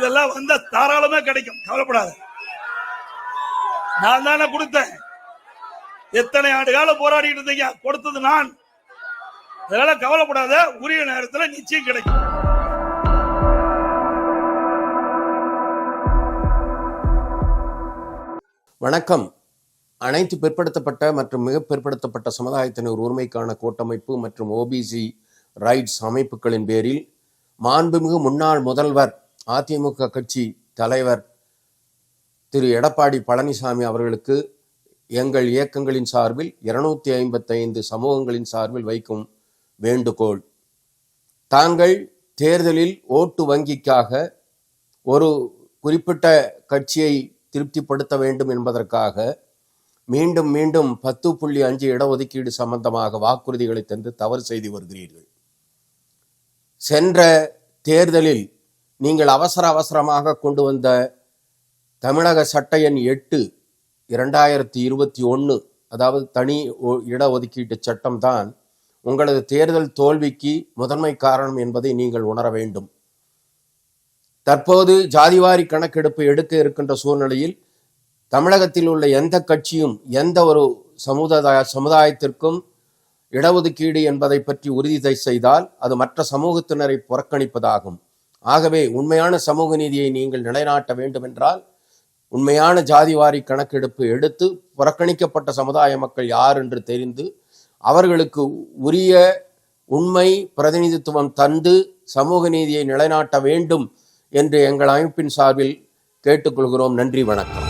இதெல்லாம் வந்தா தாராளமா கிடைக்கும். கவலைப்படாத. நான் தானே கொடுத்தேன். எத்தனை ஆண்டு காலம் போராடிட்டு இருந்தீங்க? கொடுத்தது நான். அதனால கவலைப்படாத. உரிய நேரத்தில் நிச்சயம் கிடைக்கும். வணக்கம். அனைத்து பிற்படுத்தப்பட்ட மற்றும் மிக பிற்படுத்தப்பட்ட சமுதாயத்தினர் உரிமைக்கான கூட்டமைப்பு மற்றும் ஓபிசி ரைட்ஸ் அமைப்புகளின் பேரில் மாண்புமிகு முன்னாள் முதல்வர் அதிமுக கட்சி தலைவர் திரு எடப்பாடி பழனிசாமி அவர்களுக்கு எங்கள் இயக்கங்களின் சார்பில் இருநூத்தி ஐம்பத்தைந்து சமூகங்களின் சார்பில் வைக்கும் வேண்டுகோள். தாங்கள் தேர்தலில் ஓட்டு வங்கிக்காக ஒரு குறிப்பிட்ட கட்சியை திருப்திப்படுத்த வேண்டும் என்பதற்காக மீண்டும் மீண்டும் பத்து புள்ளி அஞ்சு இடஒதுக்கீடு சம்பந்தமாக வாக்குறுதிகளை தந்து தவறு செய்து வருகிறீர்கள். சென்ற தேர்தலில் நீங்கள் அவசர அவசரமாக கொண்டு வந்த தமிழக சட்ட எண் எட்டு இரண்டாயிரத்தி இருபத்தி ஒன்று அதாவது தனி ஒ- இடஒதுக்கீட்டு சட்டம்தான் உங்களது தேர்தல் தோல்விக்கு முதன்மை காரணம் என்பதை நீங்கள் உணர வேண்டும். தற்போது ஜாதிவாரி கணக்கெடுப்பு எடுக்க இருக்கின்ற சூழ்நிலையில் தமிழகத்தில் உள்ள எந்த கட்சியும் எந்த ஒரு சமுதாய சமுதாயத்திற்கும் இடஒதுக்கீடு என்பதை பற்றி உறுதி செய்தால் அது மற்ற சமூகத்தினரை புறக்கணிப்பதாகும். ஆகவே உண்மையான சமூக நீதியை நீங்கள் நிலைநாட்ட வேண்டுமென்றால் உண்மையான ஜாதிவாரி கணக்கெடுப்பு எடுத்து புறக்கணிக்கப்பட்ட சமுதாய மக்கள் யார் என்று தெரிந்து அவர்களுக்கு உரிய உண்மை பிரதிநிதித்துவம் தந்து சமூக நீதியை நிலைநாட்ட வேண்டும் என்று எங்கள் அமைப்பின் சார்பில் கேட்டுக்கொள்கிறோம். நன்றி வணக்கம்.